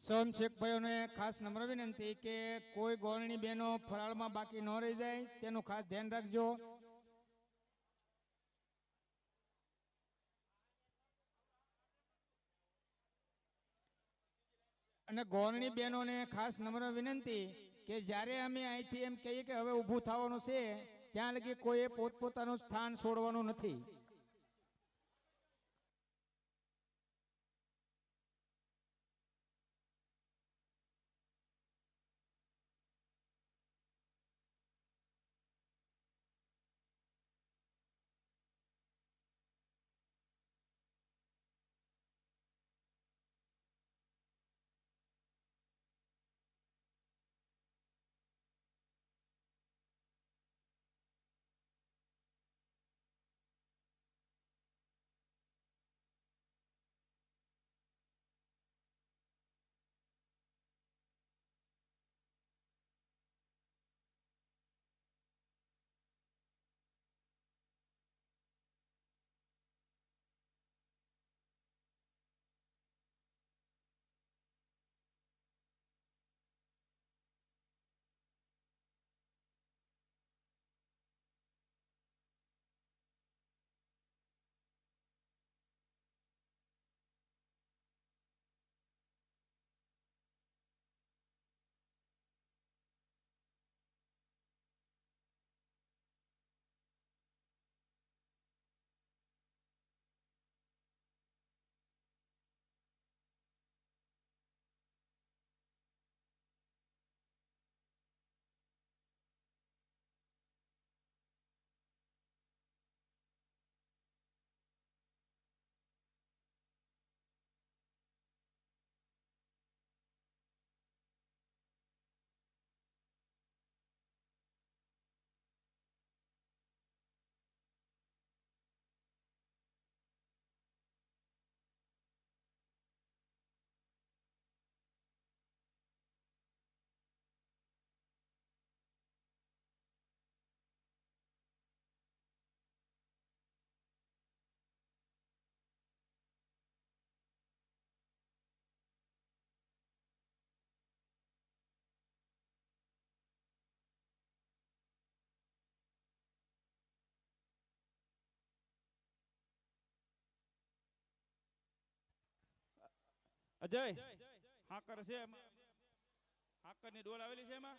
સોમ શેખ ભાઈઓને ખાસ નમ્ર વિનંતી કે કોઈ ગોળણી બહેનો ફરાળમાં બાકી ન રહી જાય, તેનું ખાસ ધ્યાન રાખજો. અને ગોળણી બહેનોને ખાસ નમ્ર વિનંતી કે જ્યારે અમે અહીંથી એમ કહીએ કે હવે ઊભું થવાનું છે, ત્યાં લગી કોઈએ પોતપોતાનું સ્થાન છોડવાનું નથી. અજય. હાકર છે હાકરની ડોલ આવેલી છે એમાં.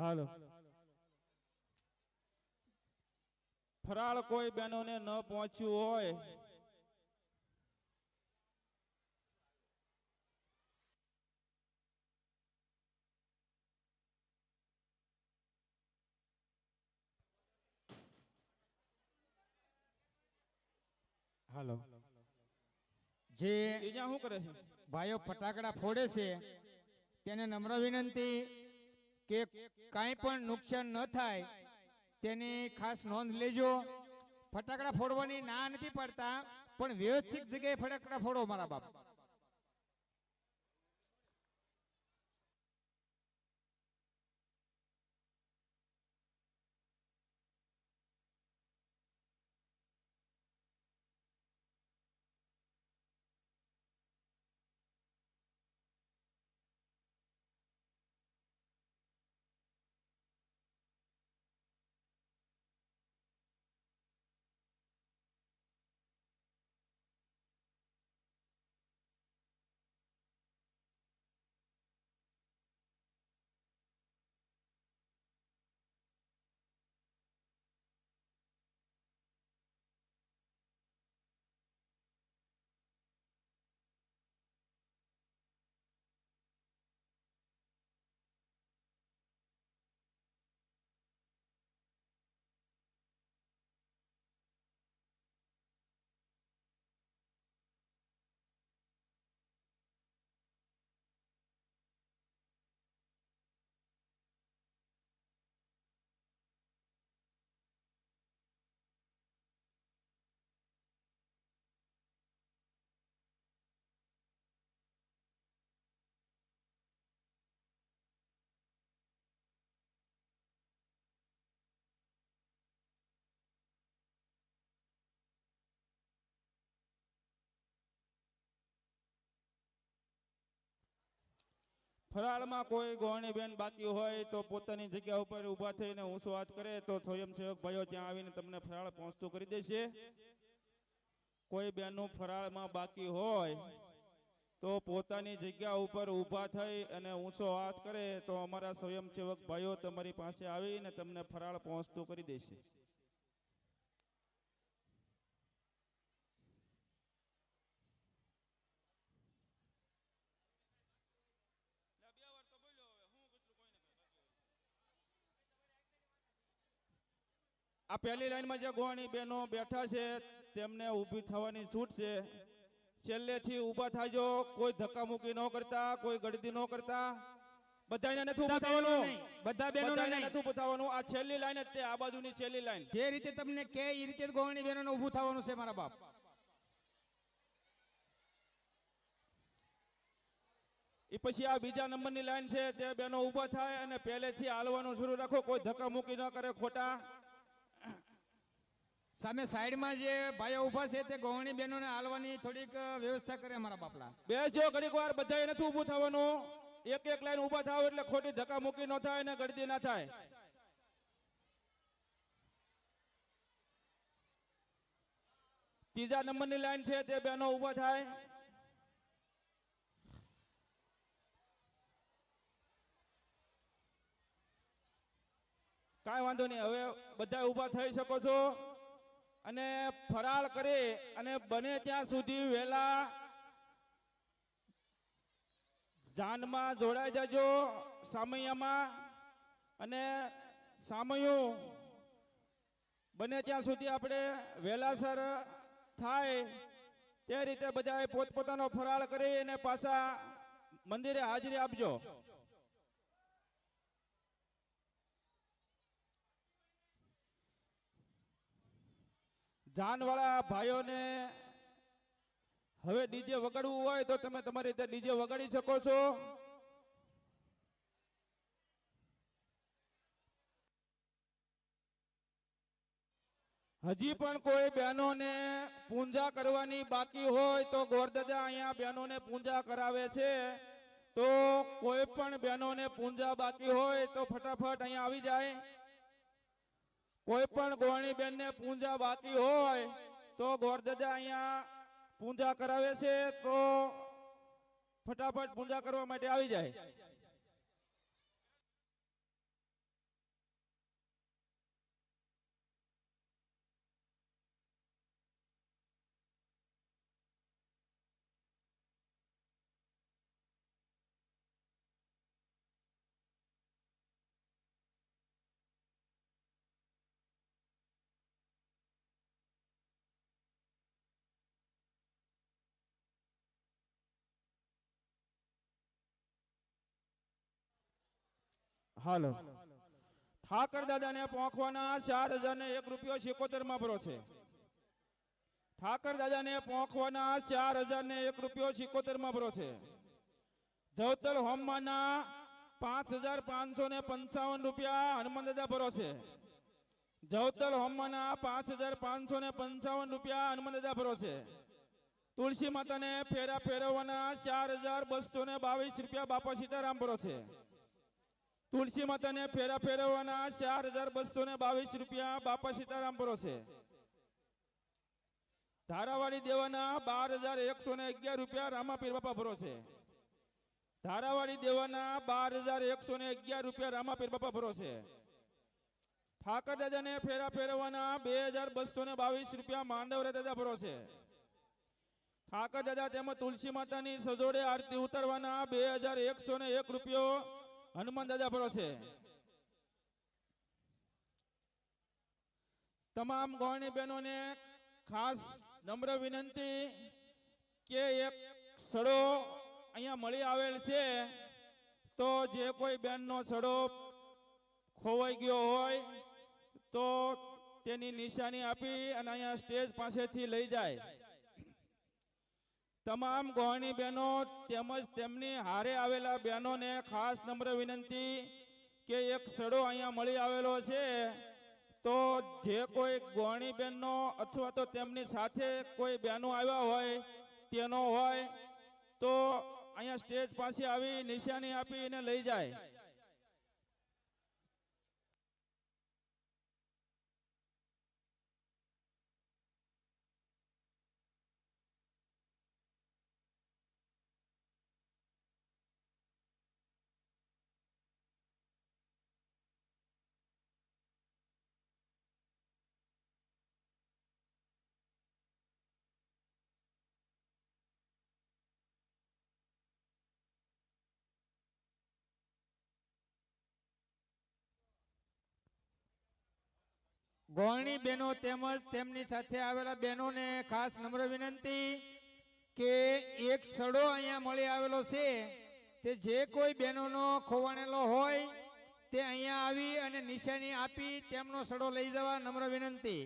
હાલો. ફરાળ કોઈ બહેનોને ન પહોંચ્યું હોય. હાલો. જે શું કરે છે? ભાઈઓ ફટાકડા ફોડે છે તેને નમ્ર વિનંતી કે કાંઈ પણ નુકસાન ન થાય, તેની ખાસ નોંધ લેજો. ફટાકડા ફોડવાની ના નથી પડતા, પણ વ્યવસ્થિત જગ્યાએ ફટાકડા ફોડો મારા બાપ. ફરાળમાં કોઈ ગોહણી બેન બાકી હોય તો પોતાની જગ્યા ઉપર ઊભા થઈને ઊંચો વાત કરે તો સ્વયંસેવક ભાઈઓ ત્યાં આવીને તમને ફરાળ પહોંચતું કરી દેશે. કોઈ બેનનું ફરાળમાં બાકી હોય તો પોતાની જગ્યા ઉપર ઊભા થઈ અને ઊંચો હાથ કરે તો અમારા સ્વયંસેવક ભાઈઓ તમારી પાસે આવીને તમને ફરાળ પહોંચતું કરી દેશે. આ પહેલી લાઈનમાં જે ગોવાણી બહેનો બેઠા છે તેમને ઊભી થવાની છૂટ છે. છેલ્લેથી ઊભા થાજો કોઈ ધક્કામુક્કી ન કરતા કોઈ ગળદી ન કરતા. બધાને નથી ઊભું થવાનું. બધા બહેનોને નથી ઊભું થવાનું. આ છેલ્લી લાઈન જ તે આ બાજુની છેલ્લી લાઈન. જે રીતે તમને કે એ રીતે જ બહેનોને ઊભું થવાનું છે મારા બાપ. એ પછી આ બીજા નંબરની લાઈન છે તે બેનો ઊભા થાય અને પહેલેથી હાલવાનું શરૂ રાખો. કોઈ ધક્કામુક્કી ન કરે ખોટા. સામે સાઈડમાં જે ભાઈઓ ઊભા છે તે ગોવણી બહેનોને હાલવાની થોડીક વ્યવસ્થા કરે મારા બાપલા. બેસજો, ઘડીક વાર બધાએ નથી ઊભું થવાનું. એક એક લાઈન ઊભા થાવ એટલે ખોટી ધક્કામુક્કી ન થાય ને ગળદી ના થાય. ત્રીજા નંબરની લાઈન છે તે બેનો ઊભા થાય. કાંઈ વાંધો નહીં, હવે બધા ઊભા થઈ શકો છો. અને ફરાળ કરે અને બને ત્યાં સુધી વહેલા જાનમાં જોડાઈ જજો સામૈયામાં અને સામયું બને ત્યાં સુધી આપણે વહેલાસર થાય તે રીતે બધાએ પોતપોતાનો ફરાળ કરી અને પાછા મંદિરે હાજરી આપજો. જાનવાળા ભાઈઓને હવે ડીજે વગાડવું હોય તો તમે તમારી રીતે ડીજે વગાડી શકો છો. હજી પણ કોઈ બહેનોને પૂંજા કરવાની બાકી હોય તો ગોરદાદા અહીંયા બહેનોને પૂંજા કરાવે છે. તો કોઈ પણ બહેનોને પૂંજા બાકી હોય તો ફટાફટ અહીંયા આવી જાય. કોઈ પણ ગોવાણી બેનને પૂંજા બાકી હોય તો ગોરધજા અહીંયા પૂંજા કરાવે છે તો ફટાફટ પૂંજા કરવા માટે આવી જાય. હાલો. ઠાકર દાદાને પોંખવાના ચાર હજાર ને એક રૂપિયો સિકોતેરમાં ભરો છે. ઠાકર દાદાને પોંખવાના ચાર હજાર ને એક રૂપિયો સિકોતેરમાં ભરો છે. જવતલ હોમમાંના પાંચ હજાર પાંચસો ને પંચાવન રૂપિયા હનુમાન દાદા ભરો છે. જવતલ હોમમાંના પાંચ હજાર પાંચસો ને પંચાવન રૂપિયા હનુમાન દાદા ભરો છે. તુલસી માતાને ફેરા ફેરવવાના ચાર હજાર બસો ને બાવીસ રૂપિયા બાપા સીતારામ ભરો છે. તુલસી માતાને ફેરા ફેરવવાના ચાર હજાર બસો ને બાવીસ રૂપિયા બાપા સીતારામ છે. ધારાવાડી દેવાના બાર હજાર એકસો ને અગિયાર રૂપિયા રામાપીર બાપા ભરો ધારાવાડી દેવાના બાર હજાર એકસો ને અગિયાર રૂપિયા રામાપીર બાપા ભરો ઠાકર દાદાને ફેરા ફેરવવાના બે હજાર બસો ને બાવીસ રૂપિયા માંડવરા દાદા ભરો છે. ઠાકર દાદા તેમજ તુલસી માતાની સજોડે આરતી ઉતારવાના બે હજાર એકસો ને એક રૂપિયો હનુમાન દાદા ભરો છે. તમામ ગૌણી બહેનોને ખાસ નમ્ર વિનંતી કે એક સડો અહીંયા મળી આવેલ છે, તો જે કોઈ બહેનનો સડો ખોવાઈ ગયો હોય, તો તેની નિશાની આપી અને અહીંયા સ્ટેજ પાસેથી લઈ જાય. તમામ ગોળણી બહેનો તેમજ તેમની હારે આવેલા બહેનોને ખાસ નમ્ર વિનંતી કે એક સડો અહીંયા મળી આવેલો છે. તો જે કોઈ ગોહણી બહેનનો અથવા તો તેમની સાથે કોઈ બહેનો આવ્યા હોય, તેનો હોય, તો અહીંયા સ્ટેજ પાસે આવી નિશાની આપીને લઈ જાય. ગોળણી બહેનો તેમજ તેમની સાથે આવેલા બહેનોને ખાસ નમ્ર વિનંતી કે એક સડો અહીંયા મળી આવેલો છે. તે જે કોઈ બહેનોનો ખોવાણેલો હોય તે અહીંયા આવી અને નિશાની આપી તેમનો સડો લઈ જવા નમ્ર વિનંતી.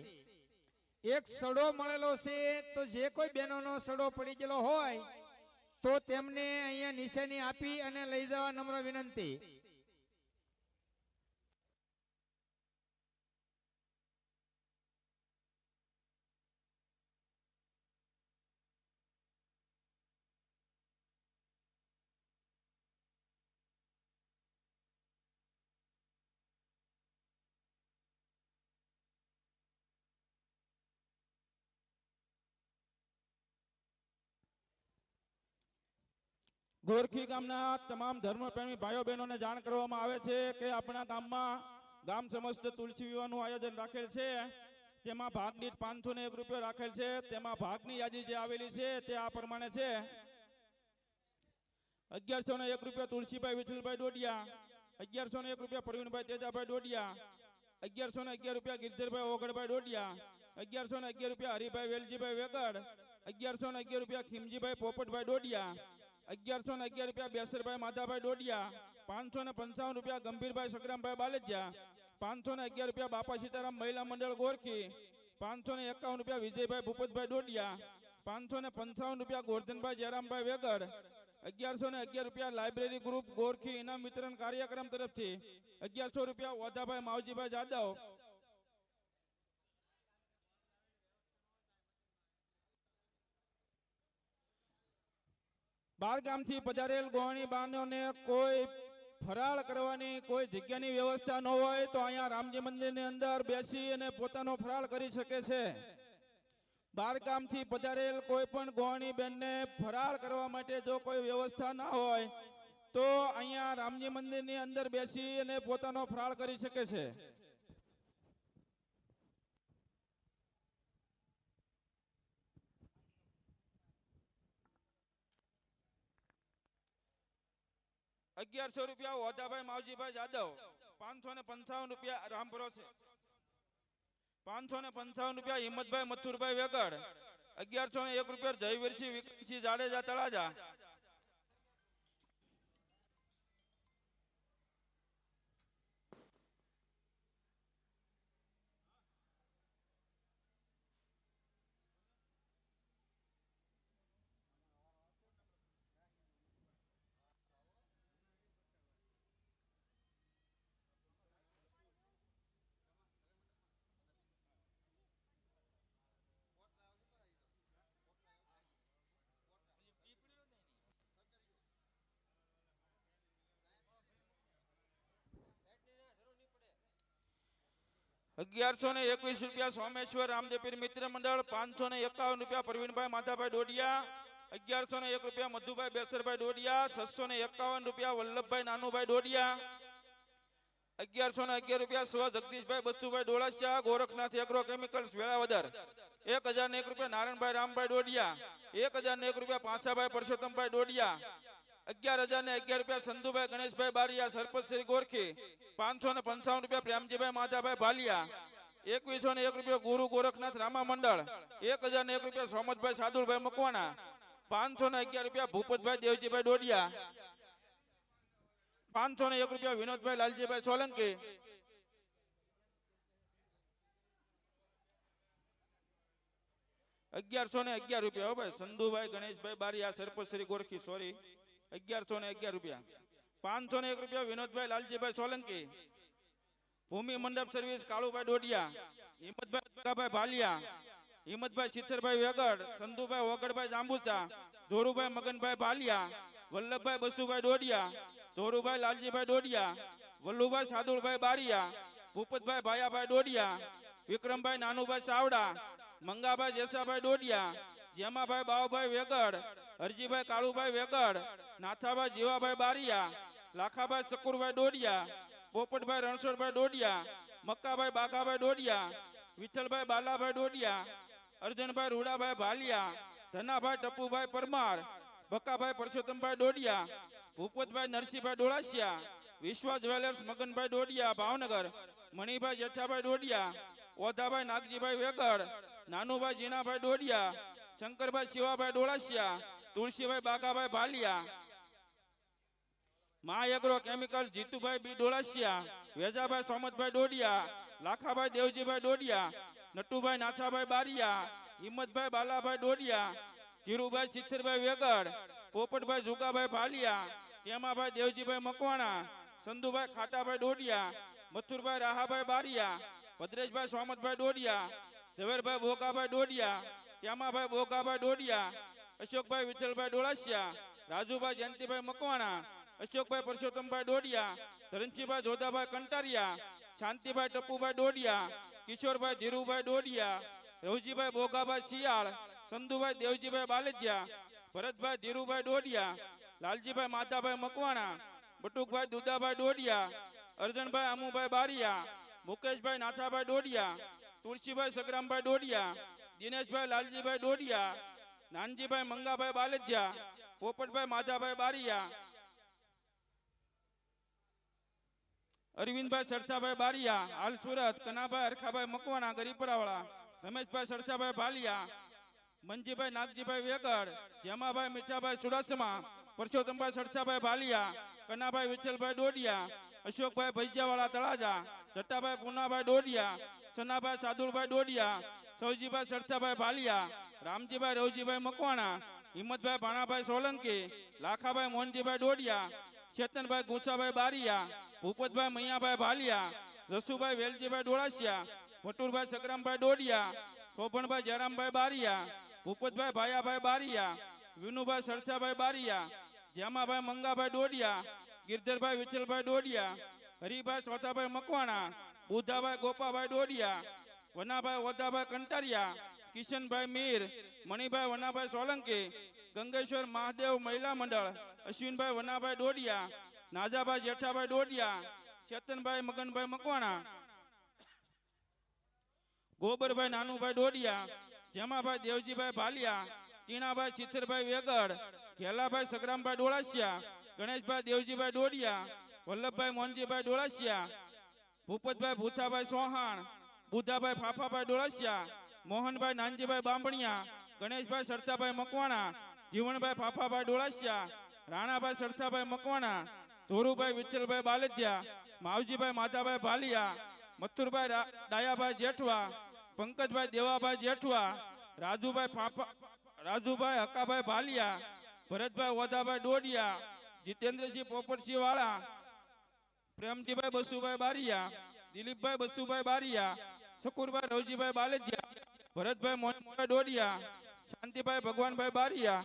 એક સડો મળેલો છે તો જે કોઈ બહેનોનો સડો પડી ગયેલો હોય તો તેમને અહીંયા નિશાની આપી અને લઈ જવા નમ્ર વિનંતી. ગોરખી ગામના તમામ ધર્મપ્રેમી ભાઈઓ બહેનોને જાણ કરવામાં આવે છે કે આપણા ગામમાં ગામ સમસ્ત તુલસી વિવાહનું આયોજન રાખેલ છે. તેમાં ભાગ દીઠ પાંચસો ને એક રૂપિયો રાખેલ છે. તેમાં ભાગની યાદી જે આવેલી છે તે આ પ્રમાણે છે. અગિયારસો ને એક રૂપિયા તુલસીભાઈ વિઠ્ઠલભાઈ ડોડિયા અગિયારસો ને એક રૂપિયા પ્રવીણભાઈ તેજાભાઈ ડોડિયા અગિયારસો ને અગિયાર રૂપિયા ગિરધરભાઈ ઓગળભાઈ ડોડિયા અગિયારસો ને અગિયાર રૂપિયા હરિભાઈ વેલજીભાઈ વેગડ અગિયારસો ને અગિયાર રૂપિયા ખીમજીભાઈ પોપટભાઈ ડોડિયા અગિયારસો ને અગિયાર રૂપિયા બેસરભાઈ માધાભાઈ ડોડિયા, પાંચસો ને પંચાવન રૂપિયા ગંભીરભાઈ સગ્રામભાઈ બાલજિયા, પાંચસો ને અગિયાર રૂપિયા બાપા સીતારામ મહિલા મંડળ ગોરખી, પાંચસો ને એકાવન રૂપિયા વિજયભાઈ ભૂપતભાઈ ડોડિયા, પાંચસો ને પંચાવન રૂપિયા ગોરધનભાઈ જયરામભાઈ વેગડ, અગિયારસો ને અગિયાર રૂપિયા લાઇબ્રેરી ગ્રુપ ગોરખી ઇનામ વિતરણ કાર્યક્રમ તરફથી, અગિયારસો રૂપિયા ઓધાભાઈ માવજીભાઈ જાદવ બાર ગામથી પધારેલ ગોવાણી બાનોને કોઈ ફરાળ કરવાની કોઈ જગ્યાની વ્યવસ્થા ન હોય તો અહીંયા રામજી મંદિરની અંદર બેસી અને પોતાનો ફરાળ કરી શકે છે. બારગામથી પધારેલ કોઈ પણ ગોવાણી બેનને ફરાળ કરવા માટે જો કોઈ વ્યવસ્થા ના હોય તો અહીંયા રામજી મંદિરની અંદર બેસી અને પોતાનો ફરાળ કરી શકે છે. અગિયારસો રૂપિયા ઓદાભાઈ માવજીભાઈ, જાદવ. પાંચસો ને પંચાવન રૂપિયા રામપુરો છે. પાંચસો ને પંચાવન રૂપિયા હિંમતભાઈ મથુરભાઈ વેગડ. અગિયારસો ને એક રૂપિયા જયવીરસિંહ વિક્રમસિંહ જાડેજા તળાજા. અગિયારસો ને એકવીસ રૂપિયા સોમેશ્વર રામદેપીર મિત્ર મંડળ, પાંચસો ને એકાવન રૂપિયા પ્રવીણભાઈ માધાભાઈ ડોડિયા, અગિયારસો ને એક રૂપિયા મધુભાઈ બેસરભાઈ ડોડિયા, છસો ને એકાવન રૂપિયા વલ્લભભાઈ નાનુભાઈ ડોડિયા, અગિયારસો ને અગિયાર રૂપિયા સ્વ જગદીશભાઈ બસુભાઈ ડોળાસિયા, ગોરખનાથ એગ્રો કેમિકલ્સ વેળાવદર, એક હજાર ને એક રૂપિયા નારાયણભાઈ રામભાઈ ડોડિયા, એક હજાર ને એક રૂપિયા પાંસાભાઈ પરસોત્તમભાઈ ડોડિયા પાંચસો ને એક વિનોદભાઈ લાલજીભાઈ સોલંકી, અગિયારસો ને અગિયાર રૂપિયા હો ભાઈ, સંધુભાઈ ગણેશભાઈ બારિયા સરપંચ શ્રી ગોરખી સોરી અગિયારસો ને અગિયાર રૂપિયા. પાંચસો ને એક રૂપિયા Vinodbhai Laljibhai Solanki. Bhumi Mandap service Kalubhai Dodiya. Himmatbhai Durgabhai Bhaliya. Himmatbhai Sittarbhai Vegad. Sandhubhai Vagadbhai Jambusa. Dhorubhai Maganbhai Bhaliya. Vallabhbhai Basubhai Dodiya. Dhorubhai Laljibhai Dodiya. Vallubhai Sadulbhai Bariya. Bhupatbhai Bhayabhai Dodiya. Vikrambhai Nanubhai Chavda. Mangabhai Jesabhai Dodiya. Jemabhai Bavbhai Vegad. Harjibhai Kalubhai Vegad, Nathabhai Jivabhai Bariya, Lakhabhai Shakurbhai Dodiya, Popatbhai Ranchhodbhai Dodiya, Makkabhai Baghabhai Dodiya, Vitthalbhai Balabhai Dodiya, Arjanbhai Rudabhai Bhaliya, Dhanabhai Tapubhai Parmar Bakabhai Parsottambhai Dodiya, Bhupatbhai Narsinhbhai Dolasiya Vishwa jewellers Maganbhai Dodiya, Bhavnagar, Manibhai Jethabhai Dodiya, Odhabhai Nagjibhai Vegad, Nanubhai Jinabhai Dodiya, Shankarbhai Shivabhai Dolasiya Tulsibhai Bagabhai Bhaliya Maa agro chemical Jitubhai B Dolasiya, Vejabhai Somatbhai Dodiya, Lakhabhai Devjibhai Dodiya, Natubhai Nachhabhai Bariya, Himmatbhai Balabhai Dodiya, Dhirubhai Sittarbhai Vegad, Popatbhai Jugabhai Bhaliya Temabhai Devjibhai Makwana, Sandhubhai Khatabhai Dodiya, Mathurbhai Rahabhai Bariya, Bhadreshbhai Somatbhai Dodiya, Zaverbhai Bhogabhai Dodiya Temabhai Bhogabhai Dodiya Ashokbhai Vitthalbhai Dolasiya, Rajubhai Jayantibhai Makwana, Ashokbhai Parsottambhai Dodiya Dharamsinhbhai Jodhabhai Kantariya, Shantibhai Tapubhai Dodiya, Kishorbhai Dhirubhai Dodiya, Ravjibhai Bogabhai Shiyal, Sandhubhai Devjibhai Balejiya, Bharatbhai Dhirubhai Dodiya, Laljibhai Matabhai Makwana, Batukbhai Dudabhai Dodiya, Arjanbhai Amubhai Bariya, Mukeshbhai Nathabhai Dodiya, Tulsibhai Sagrambhai Dodiya, Dineshbhai Laljibhai Dodiya Nanjibhai, Mangabhai Balejiya, Popatbhai, Madhabhai Bariya, Arvindbhai, Sarthabhai Bariya, હાલ સુરત, કનાભાઈ, હરખાભાઈ, મકવાણા, ગરીપરાવાળા, રમેશભાઈ, સરથાભાઈ ભાલિયા, મંજીભાઈ, નાગજીભાઈ વેગડ, જેમાભાઈ, મીઠાભાઈ ચુડાસમા પરસોત્તમભાઈ, સરથાભાઈ ભાલિયા, કનાભાઈ, વિઠ્ઠલભાઈ ડોડિયા અશોકભાઈ ભૈજાવાળા તળાજા જટ્ટાભાઈ પૂનાભાઈ ડોડિયા સનાભાઈ, સાદુલભાઈ ડોડિયા સૌજીભાઈ, સરથાભાઈ ભાલિયા રામજીભાઈ, રવજીભાઈ મકવાણા, હિંમતભાઈ ભાણાભાઈ સોલંકી, લાખાભાઈ મોહનજીભાઈ ડોડિયા, ચેતનભાઈ ગુંસાભાઈ બારિયા, ભૂપતભાઈ મૈયાભાઈ ભાલિયા રસુભાઈ વેલજીભાઈ ડોળાસિયા મટુરભાઈ સગરામભાઈ ડોડિયા શોભણભાઈ જયરામભાઈ બારિયા, ભૂપતભાઈ ભાયાભાઈ બારિયા, વિનુભાઈ સરસાભાઈ બારિયા, જ્યામાભાઈ મંગાભાઈ ડોડિયા, ગિરધરભાઈ વિઠ્ઠલભાઈ ડોડિયા, હરિભાઈ સોતાભાઈ મકવાણા બુધાભાઈ ગોપાભાઈ ડોડિયા, વનાભાઈ ઓધાભાઈ કંટારિયા કિશનભાઈ મીર, મણિભાઈ વનાભાઈ સોલંકી, ગંગેશ્વર મહાદેવ મહિલા મંડળ, અશ્વિનભાઈ વનાભાઈ ડોડિયા, નાજાભાઈ જેઠાભાઈ ડોડિયા, ચેતનભાઈ મગનભાઈ મકવાણા, ગોબરભાઈ નાનુભાઈ ડોડિયા, જેમાભાઈ દેવજીભાઈ ભાલિયા, ટીણાભાઈ ચિત્તરભાઈ વેગડ, ઘેલાભાઈ સગરામભાઈ ડોળાસિયા, ગણેશભાઈ દેવજીભાઈ ડોડિયા, વલ્લભભાઈ મોહનજીભાઈ ડોળાસિયા, ભૂપતભાઈ ભૂથાભાઈ સોહાણ, બુધાભાઈ ફાફાભાઈ ડોળાસિયા મોહનભાઈ, નાનજીભાઈ બાંભણિયા ગણેશભાઈ સરતાભાઈ મકવાણા જીવણભાઈ ફાફાભાઈ ડોળાસિયા, રાણાભાઈ સરતાભાઈ મકવાણા, ધોરુભાઈ વિઠ્ઠલભાઈ બાલદિયા માવજીભાઈ માધાભાઈ ભાલિયા, મથુરભાઈ ડાયાભાઈ જેઠવા, પંકજભાઈ દેવાભાઈ જેઠવા, રાજુભાઈ ફાફા, રાજુભાઈ હકાભાઈ ભાલિયા, ભરતભાઈ ઓધાભાઈ ડોડિયા, જીતેન્દ્રસિંહ પોપટસિંહ વાળા પ્રેમજીભાઈ બસુભાઈ બારિયા, દિલીપભાઈ બસુભાઈ બારિયા, શકુરભાઈ રવજીભાઈ બાલદિયા ભરતભાઈ મોહનભાઈ ડોડિયા શાંતિભાઈ ભગવાનભાઈ બારિયા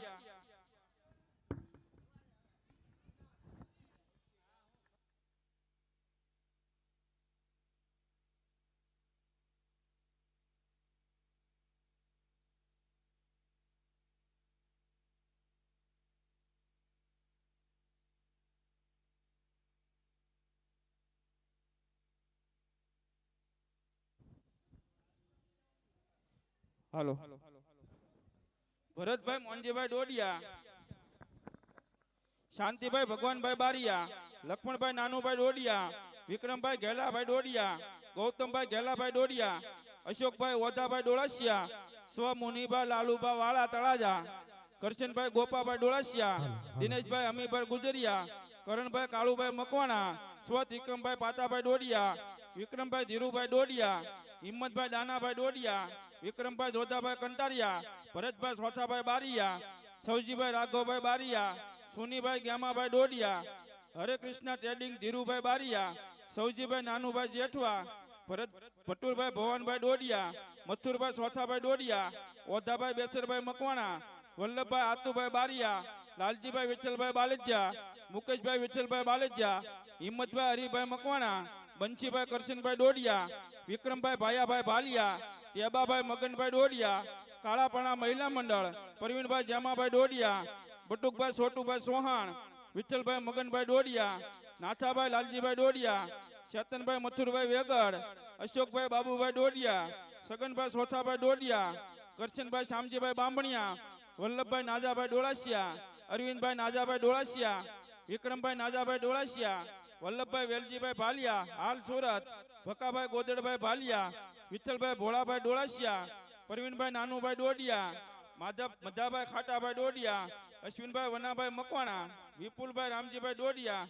હાલો. ભરતભાઈ મોંજીભાઈ ડોડિયા, શાંતિભાઈ, ભગવાનભાઈ બારિયા, લક્ષ્મણભાઈ, નાનુભાઈ ડોડિયા, વિક્રમભાઈ ઘેલાભાઈ ડોડિયા, ગૌતમભાઈ ઘેલાભાઈ ડોડિયા, અશોકભાઈ ઓધાભાઈ ડોળસિયા સ્વ મુનિભાઈ લાલુભા, વાળા તળાજા, કરશનભાઈ ગોપાભાઈ ડોળસિયા, દિનેશભાઈ અમીભાઈ ગુજરિયા, કરણભાઈ, કાળુભાઈ મકવાણા સ્વ Trikambhai Patabhai Dodiya, Vikrambhai Dhirubhai Dodiya, Himmatbhai Danabhai Dodiya Vikrambhai Jodhabhai Kantariya, Bharatbhai Sothabhai Bariya Saujibhai Raghavbhai Bariya, Sunibhai Gyamabhai Dodiya, Hare Krishna trading Dhirubhai Bariya Saujibhai Nanubhai Jethwa, Bharat Bhaturbhai Bhavanbhai Dodiya, Mathurbhai Sothabhai Dodiya, Odhabhai Besarbhai Makwana, Vallabhbhai Atubhai Bariya, Laljibhai Vitthalbhai Baleja Mukeshbhai Vitthalbhai Baleja Himmatbhai Haribhai Makwana, Banshibhai Karshanbhai Dodiya, Vikrambhai Bhayabhai Bhaliya Tebabhai Maganbhai Dodiya Kalapana Mahila Mandal Pravinbhai Jamabhai Dodiya Batukbhai Chhotubhai Sohan, Vithalbhai Maganbhai Dodiya Nathabhai Laljibhai Dodiya Chetanbhai Mathurbhai Vegad, અશોકભાઈ બાબુભાઈ ડોડિયા સગનભાઈ સોથાભાઈ ડોડિયા કરશનભાઈ શામજીભાઈ બામણિયા, વલ્લભભાઈ નાજાભાઈ ડોળાસિયા, અરવિંદભાઈ નાજાભાઈ ડોળાસિયા, વિક્રમભાઈ નાજાભાઈ ડોળાસિયા, વલ્લભભાઈ વેલજીભાઈ ભાલિયા, હાલ સુરત, ભકાભાઈ ગોદડભાઈ ભાલિયા વિઠ્ઠલભાઈ ભોળાભાઈ ડોળાસિયા પ્રવીણભાઈ નાનુભાઈ ડોડિયા, માધવ મધાભાઈ ખાટાભાઈ ડોડિયા, અશ્વિનભાઈ વનાભાઈ મકવાણા, વિપુલભાઈ રામજીભાઈ ડોડિયા